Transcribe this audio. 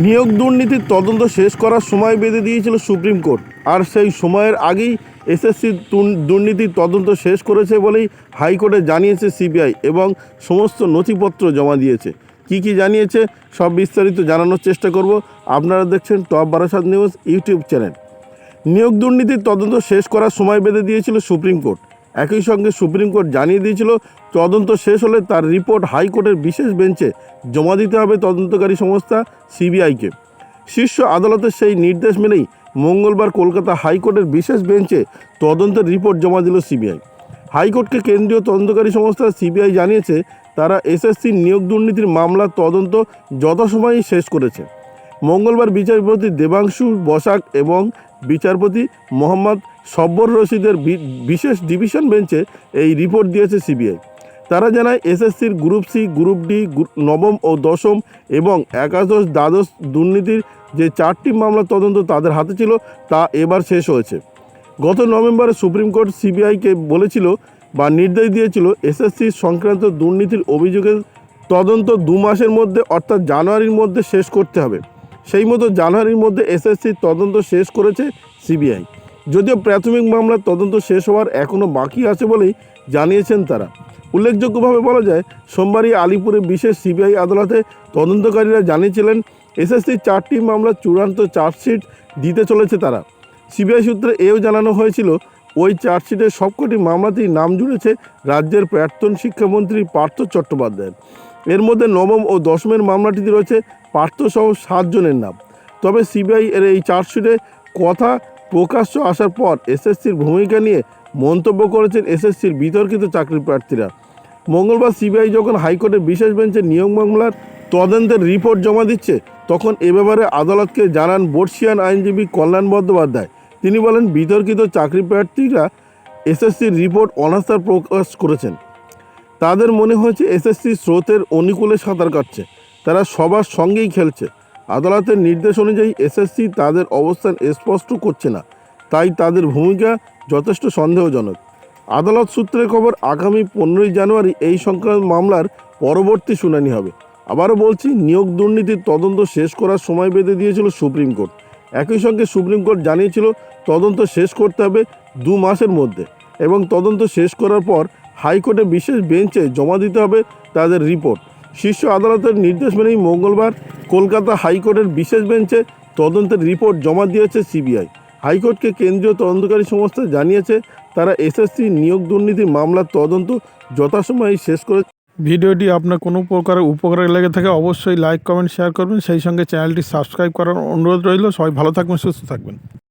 নিয়োগ দুর্নীতির তদন্ত শেষ করার সময় বেঁধে দিয়েছিল সুপ্রিম কোর্ট। আর সেই সময়ের আগেই এসএসসি দুর্নীতির তদন্ত শেষ করেছে বলেই হাইকোর্টে জানিয়েছে সিবিআই এবং সমস্ত নথিপত্র জমা দিয়েছে। কি কি জানিয়েছে সব বিস্তারিত জানানোর চেষ্টা করব। আপনারা দেখছেন top Barasat news YouTube channel. নিয়োগ দুর্নীতির তদন্ত শেষ করার সময় বেঁধে দিয়েছিল সুপ্রিম কোর্ট। একই সঙ্গে সুপ্রিম কোর্ট জানিয়ে দিয়েছিল, তদন্ত শেষ হলে তার রিপোর্ট হাইকোর্টের বিশেষ বেঞ্চে জমা দিতে হবে তদন্তকারী সংস্থা সিবিআইকে। শীর্ষ আদালতের সেই নির্দেশ মেনেই মঙ্গলবার কলকাতা হাইকোর্টের বিশেষ বেঞ্চে তদন্তের রিপোর্ট জমা দিল সিবিআই। হাইকোর্টকে কেন্দ্রীয় তদন্তকারী সংস্থা সিবিআই জানিয়েছে, তারা এসএসসির নিয়োগ দুর্নীতির মামলার তদন্ত যথাসময়েই শেষ করেছে। মঙ্গলবার বিচারপতি দেবাংশু বসাক এবং বিচারপতি মোহাম্মদ সব্বর রশিদের বিশেষ ডিভিশন বেঞ্চে এই রিপোর্ট দিয়েছে সিবিআই তারা জানায় এসএসসির গ্রুপ সি গ্রুপ ডি নবম ও দশম এবং একাদশ দ্বাদশ দুর্নীতির যে চারটি মামলার তদন্ত তাদের হাতে ছিল, তা এবার শেষ হয়েছে। গত নভেম্বরে সুপ্রিম কোর্ট সিবিআইকে বলেছিল বা নির্দেশ দিয়েছিল এসএসসি সংক্রান্ত দুর্নীতির অভিযোগের তদন্ত দু মাসের মধ্যে অর্থাৎ জানুয়ারির মধ্যে শেষ করতে হবে। সেই মতো জানুয়ারির মধ্যে এসএসসির তদন্ত শেষ করেছে সিবিআই যদিও প্রাথমিক মামলার তদন্ত শেষ হওয়ার এখনও বাকি আছে বলেই জানিয়েছেন তারা। উল্লেখযোগ্যভাবে বলা যায়, সোমবারই আলিপুরে বিশেষ সিবিআই আদালতে তদন্তকারীরা জানিয়েছিলেন এসএসসির চারটি মামলার চূড়ান্ত চার্জশিট দিতে চলেছে তারা। সিবিআই সূত্রে এও জানানো হয়েছিল, ওই চার্জশিটের সবকটি মামলাতেই নাম জুড়েছে রাজ্যের প্রাক্তন শিক্ষামন্ত্রী পার্থ চট্টোপাধ্যায়ের। এর মধ্যে নবম ও দশমের মামলাটিতে রয়েছে পার্থসহ সাতজনের নাম। তবে সিবিআই এর এই চার্জশিটে কথা প্রকাশ্য আসার পর এসএসসির ভূমিকা নিয়ে মন্তব্য করেছেন এসএসসির বিতর্কিত চাকরি প্রার্থীরা। মঙ্গলবার সিবিআই যখন হাইকোর্টের বিশেষ বেঞ্চে নিয়োগ মামলার তদন্তের রিপোর্ট জমা দিচ্ছে, তখন এ ব্যাপারে আদালতকে জানান বর্ষিয়ান আইনজীবী কল্যাণ বন্দ্যোপাধ্যায়। তিনি বলেন, বিতর্কিত চাকরি প্রার্থীরা এসএসসির রিপোর্ট অনাস্থা প্রকাশ করেছেন। তাদের মনে হয়েছে এসএসসি স্রোতের অনুকূলে সাঁতার কাটছে। তারা সবার সঙ্গেই খেলছে। আদালতের নির্দেশ অনুযায়ী এসএসসি তাদের অবস্থান স্পষ্ট করছে না, তাই তাদের ভূমিকা যথেষ্ট সন্দেহজনক। আদালত সূত্রে খবর, আগামী পনেরোই জানুয়ারি এই সংক্রান্ত মামলার পরবর্তী শুনানি হবে। আবারও বলছি, নিয়োগ দুর্নীতির তদন্ত শেষ করার সময় বেঁধে দিয়েছিল সুপ্রিম কোর্ট। একই সঙ্গে সুপ্রিম কোর্ট জানিয়েছিল, তদন্ত শেষ করতে হবে দু মাসের মধ্যে এবং তদন্ত শেষ করার পর হাইকোর্টে বিশেষ বেঞ্চে জমা দিতে হবে তাদের রিপোর্ট। শীর্ষ আদালতের নির্দেশ মেনেই মঙ্গলবার কলকাতা হাইকোর্টের বিশেষ বেঞ্চে তদন্তের রিপোর্ট জমা দিয়েছে সিবিআই। হাইকোর্টকে কেন্দ্রীয় তদন্তকারী সংস্থা জানিয়েছে, তারা এসএসসি নিয়োগ দুর্নীতি মামলার তদন্ত যথাসময়ে শেষ করে ভিডিওটি আপনার কোনো প্রকার উপকারে লেগে থাকে অবশ্যই লাইক, কমেন্ট, শেয়ার করবেন। সেই সঙ্গে চ্যানেলটি সাবস্ক্রাইব করার অনুরোধ রইল। সবাই ভালো থাকবেন, সুস্থ থাকবেন।